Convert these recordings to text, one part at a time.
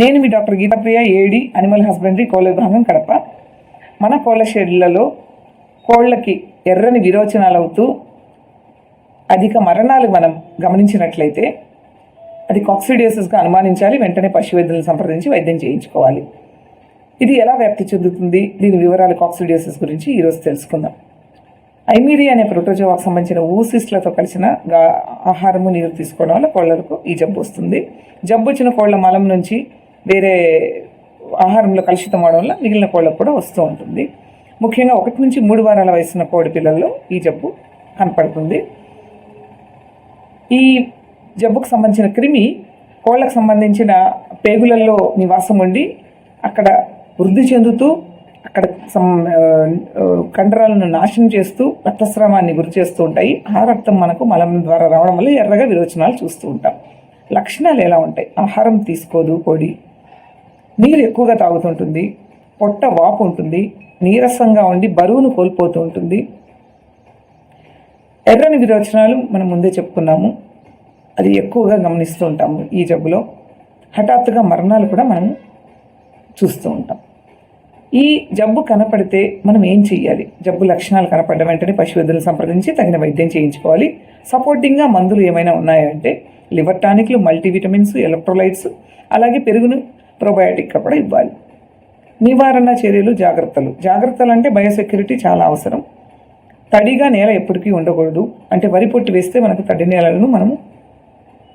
నేను మీ doctor Geethapriya AD animal husbandry కోళ్ళ విభాగం కడప. మన కోళ్ళ షెడ్లలో కోళ్ళకి ఎర్రని విరోచనాలు అవుతూ అధిక మరణాలు మనం గమనించినట్లయితే అది కాక్సిడియోసిస్గా అనుమానించాలి వెంటనే పశు వైద్యులను సంప్రదించి వైద్యం చేయించుకోవాలి. ఇది ఎలా వ్యాప్తి చెందుతుంది? దీని వివరాలు కాక్సిడియోసిస్ గురించి ఈరోజు తెలుసుకుందాం. ఐమీరియా అనే ప్రోటోజోవాకు సంబంధించిన ఊసిస్లతో కలిసిన ఆహారము నీరు తీసుకోవడం వల్ల కోళ్ళకు ఈ జబ్బు వస్తుంది. జబ్బు వచ్చిన కోళ్ళ మలం నుంచి వేరే ఆహారంలో కలుషితం అవడం వల్ల మిగిలిన కోళ్ళకు కూడా వస్తూ ఉంటుంది. ముఖ్యంగా ఒకటి నుంచి మూడు వారాల వయసున్న కోడి పిల్లల్లో ఈ జబ్బు కనపడుతుంది. ఈ జబ్బుకు సంబంధించిన క్రిమి కోళ్ళకు సంబంధించిన పేగులలో నివాసం ఉండి అక్కడ వృద్ధి చెందుతూ అక్కడ కండరాలను నాశనం చేస్తూ రక్తస్రావాన్ని గురి చేస్తూ ఉంటాయి. ఆ రక్తం మనకు మలం ద్వారా రావడం వల్ల ఎర్రగా విరోచనాలు చూస్తూ ఉంటాం. లక్షణాలు ఎలా ఉంటాయి? ఆహారం తీసుకోదు కోడి. నీరు ఎక్కువగా తాగుతుంటుంది. పొట్ట వాపు ఉంటుంది. నీరసంగా ఉండి బరువును కోల్పోతూ ఉంటుంది. ఎర్రని విరోచనాలు మనం ముందే చెప్పుకున్నాము. అది ఎక్కువగా గమనిస్తూ ఉంటాము ఈ జబ్బులో. హఠాత్తుగా మరణాలు కూడా మనం చూస్తూ ఉంటాం. ఈ జబ్బు కనపడితే మనం ఏం చేయాలి జబ్బు లక్షణాలు కనపడడం వెంటనే పశువైద్యులను సంప్రదించి తగిన వైద్యం చేయించుకోవాలి. సపోర్టింగ్గా మందులు ఏమైనా ఉన్నాయంటే లివర్ టానిక్లు మల్టీవిటమిన్స్ ఎలక్ట్రోలైట్స్ అలాగే పెరుగును ప్రోబయాటిక్గా కూడా ఇవ్వాలి. నివారణ చర్యలు జాగ్రత్తలు. జాగ్రత్తలు అంటే బయోసెక్యూరిటీ చాలా అవసరం. తడిగా నేల ఎప్పటికీ ఉండకూడదు. అంటే వరి పొట్టు వేస్తే మనకు తడి నేలలను మనము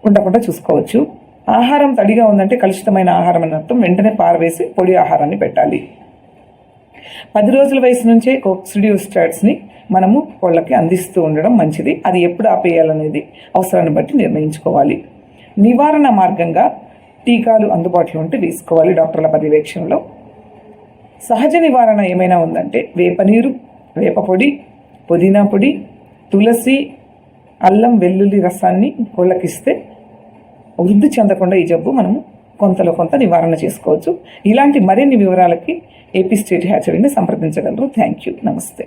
ఉండకుండా చూసుకోవచ్చు. ఆహారం తడిగా ఉందంటే కలుషితమైన ఆహారం అని అర్థం. వెంటనే పారవేసి పొడి ఆహారాన్ని పెట్టాలి. పది రోజుల వయసు నుంచే కోక్సిడియోస్టాట్స్ని మనము కోళ్ళకి అందిస్తూ ఉండడం మంచిది. అది ఎప్పుడు ఆపేయాలనేది అవసరాన్ని బట్టి నిర్ణయించుకోవాలి. నివారణ మార్గంగా టీకాలు అందుబాటులో ఉంటే వేసుకోవాలి డాక్టర్ల పర్యవేక్షణలో. సహజ నివారణ ఏమైనా ఉందంటే వేపనీరు వేపపొడి వేప పొడి పుదీనా పొడి తులసి అల్లం వెల్లుల్లి రసాన్ని కోళ్ళకిస్తే వృద్ధి చెందకుండా ఈ జబ్బు మనము కొంతలో కొంత నివారణ చేసుకోవచ్చు. ఇలాంటి మరిన్ని వివరాలకి ఏపీ స్టేట్ హ్యాచరీని సంప్రదించగలరు. Thank you. నమస్తే.